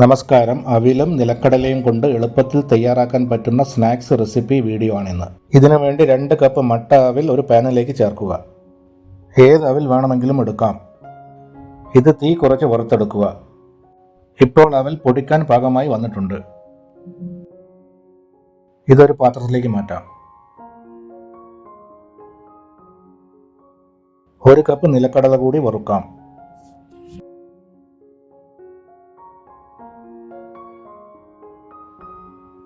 നമസ്കാരം. അവിലും നിലക്കടലയും കൊണ്ട് എളുപ്പത്തിൽ തയ്യാറാക്കാൻ പറ്റുന്ന സ്നാക്സ് റെസിപ്പി വീഡിയോ ആണിന്ന്. ഇതിനു വേണ്ടി രണ്ട് കപ്പ് മട്ട അവിൽ ഒരു പാനിലേക്ക് ചേർക്കുക. ഏത് അവിൽ വേണമെങ്കിലും എടുക്കാം. ഇത് തീ കുറച്ച് വറുത്തെടുക്കുക. ഇപ്പോൾ അവിൽ പൊടിക്കാൻ പാകമായി വന്നിട്ടുണ്ട്. ഇതൊരു പാത്രത്തിലേക്ക് മാറ്റാം. ഒരു കപ്പ് നിലക്കടല കൂടി വറുക്കാം.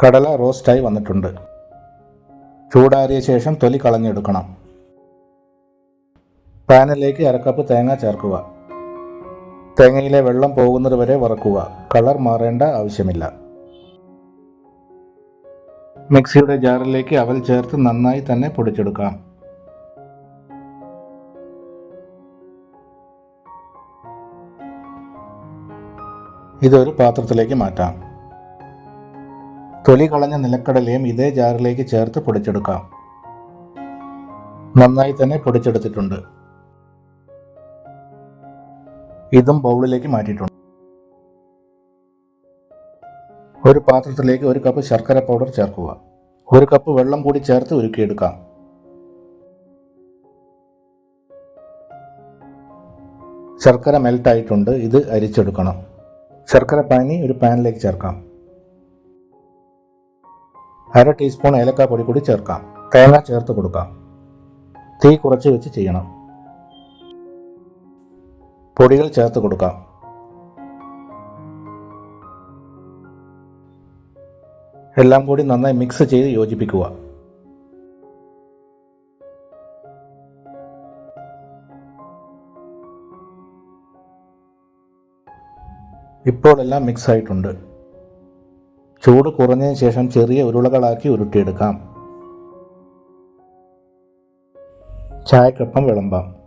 കടല റോസ്റ്റായി വന്നിട്ടുണ്ട്. ചൂടാറിയ ശേഷം തൊലി കളഞ്ഞെടുക്കണം. പാനിലേക്ക് അരക്കപ്പ് തേങ്ങ ചേർക്കുക. തേങ്ങയിലെ വെള്ളം പോകുന്നത് വരെ വറക്കുക. കളർ മാറേണ്ട ആവശ്യമില്ല. മിക്സിയുടെ ജാറിലേക്ക് അവൽ ചേർത്ത് നന്നായി തന്നെ പൊടിച്ചെടുക്കാം. ഇതൊരു പാത്രത്തിലേക്ക് മാറ്റാം. തൊലി കളഞ്ഞ നിലക്കടലയും ഇതേ ജാറിലേക്ക് ചേർത്ത് പൊടിച്ചെടുക്കാം. നന്നായി തന്നെ പൊടിച്ചെടുത്തിട്ടുണ്ട്. ഇതും ബൗളിലേക്ക് മാറ്റിയിട്ടുണ്ട്. ഒരു പാത്രത്തിലേക്ക് ഒരു കപ്പ് ശർക്കര പൗഡർ ചേർക്കുക. ഒരു കപ്പ് വെള്ളം കൂടി ചേർത്ത് ഉരുക്കിയെടുക്കാം. ശർക്കര മെൽട്ടായിട്ടുണ്ട് ഇത് അരിച്ചെടുക്കണം. ശർക്കര പാനി ഒരു പാനിലേക്ക് ചേർക്കാം. അര ടീസ്പൂൺ ഏലക്കാപ്പൊടി പൊടി കൂടി ചേർക്കാം. തേങ്ങ ചേർത്ത് കൊടുക്കാം. തീ കുറച്ച് വെച്ച് ചെയ്യണം. പൊടികൾ ചേർത്ത് കൊടുക്കാം. എല്ലാം കൂടി നന്നായി മിക്സ് ചെയ്ത് യോജിപ്പിക്കുക. ഇപ്പോൾ എല്ലാം മിക്സ് ആയിട്ടുണ്ട്. ചൂട് കുറഞ്ഞതിന് ശേഷം ചെറിയ ഉരുളകളാക്കി ഉരുട്ടിയെടുക്കാം. ചായക്കൊപ്പം വിളമ്പാം.